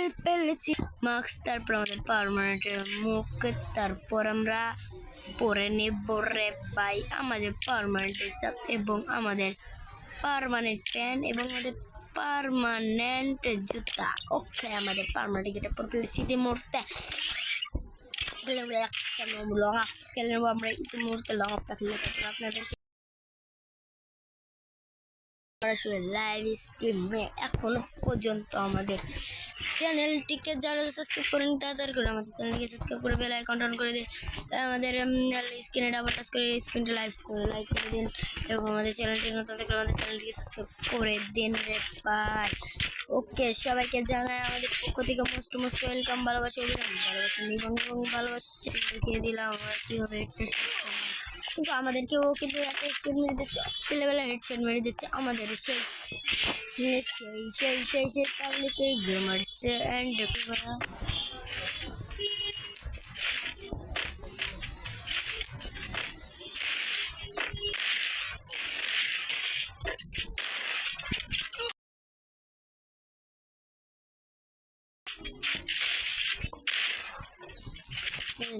পেল পেলেছি মাস্ক, তারপর আমাদের পারমানেন্টের মুখ, তারপর আমরা পরে নেব রে ভাই আমাদের পারমানেন্ট হিসাব এবং আমাদের পারমানেন্ট প্যান্ট এবং আমাদের পারমানেন্ট জুতা। ওকে আমাদের পারমানেন্ট যেটা পরে ফেলেছি দিয়ে মুহূর্তে লং আমরা লং লাইভ স্ট্রিমে এখনও পর্যন্ত আমাদের চ্যানেলটিকে যারা সাবস্ক্রাইব করেন তাড়াতাড়ি করে আমাদের চ্যানেলটিকে সাবস্ক্রাইব করে বেল আইকন অন করে দিন। আমাদের স্ক্রিনে ডাবল টাচ করে স্ক্রিনটা লাইভ করে লাইক করে দিন এবং আমাদের চ্যানেলটি নতুন থাকলে আমাদের চ্যানেলটিকে সাবস্ক্রাইব করে দিন রে ভাই। ওকে সবাইকে জানাই আমাদের পক্ষ থেকে মোস্ট মোস্ট ওয়েলকাম ভালোবাসা অভিযান ভালোবাসা এবং ভালোবাসা দেখিয়ে দিলাম। আমরা কীভাবে একটা কিন্তু আমাদেরকেও কিন্তু একটা হেডশট মেরে দিচ্ছে ছেলেবেলা হেডশট মেরে দিচ্ছে আমাদের সেই সেই সেই সেই সেই পাবলিকে গেমার্স অ্যান্ড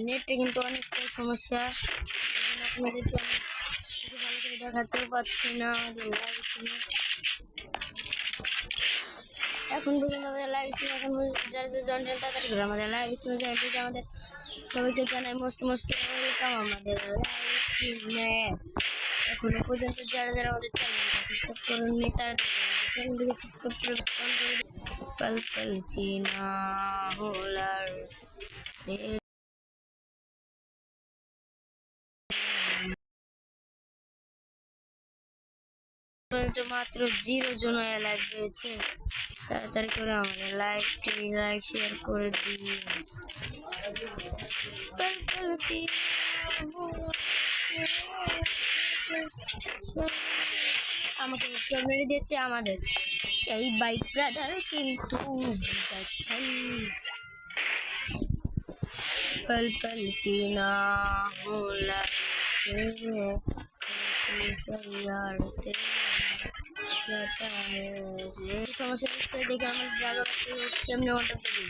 নেটে কিন্তু অনেকটাই সমস্যা এই জন্য আপনাদেরকে আমি ভালো করে দেখাতেও পাচ্ছি না যে এখন পর্যন্ত আমাদের লাইভ স্ট্রিম এখন যারা যারা জয়েন তাড়াতাড়ি আমাদের লাইভ স্ট্রিমে জয়েন করে আমাদের সবাইকে জানাই মোস্ট মোস্ট ওয়েলকাম আমাদের স্ট্রিমে এখনও পর্যন্ত যারা যারা আমাদের চ্যানেলকে সাবস্ক্রাইব করেননি, তারা চ্যানেলটিকে সাবস্ক্রাইব করে পল পল চিনা হোলার পর্যন্ত মাত্র জিরো জন লাইভ রয়েছে তাড়াতাড়ি করে আমাদের লাইকটি লাইক শেয়ার করে দিন আমাকে হেডশট মেরে দিচ্ছে আমাদের সেই বাইক ব্রাদার কিন্তু বুঝাচ্ছেন पल पल जीना होला সমস্যা নিশ্চয়ই দেখে আমার জায়গা কেমনি অর্ডার করি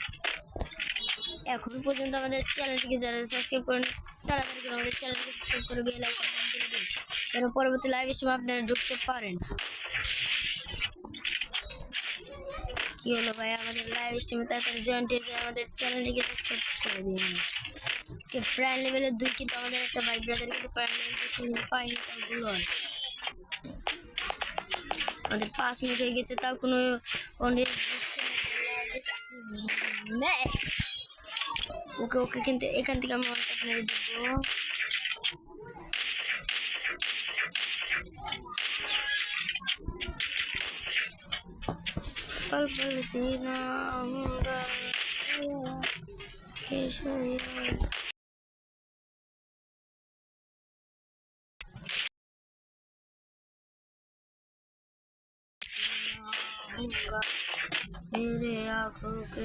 এখন পর্যন্ত আমাদের চ্যানেলটিকে যারা সাবস্ক্রাইব করেন তাড়াতাড়ি আমাদের চ্যানেলটিকে সাবস্ক্রাইব করে বেল আইকন দিন, যেন পরবর্তী লাইভ স্ট্রিম আপনারা ঢুকতে পারেন। কি হলো ভাই? আমাদের লাইভ স্ট্রিমে তাড়াতাড়ি জয়েন্ট হয়ে আমাদের চ্যানেলটিকে সাবস্ক্রাইব করে দিন। যে প্রাইম লেভেলের দুই কিন্তু আমাদের একটা বাইক ব্রাদার কিন্তু প্রাইম লেভেল পাইনি তাই হয়। আমাদের পাঁচ মিনিট হয়ে গেছে তাও কোনো ওকে ওকে কিন্তু এখান থেকে আমি অনেকটা মেরে দেবো かテレアクケ。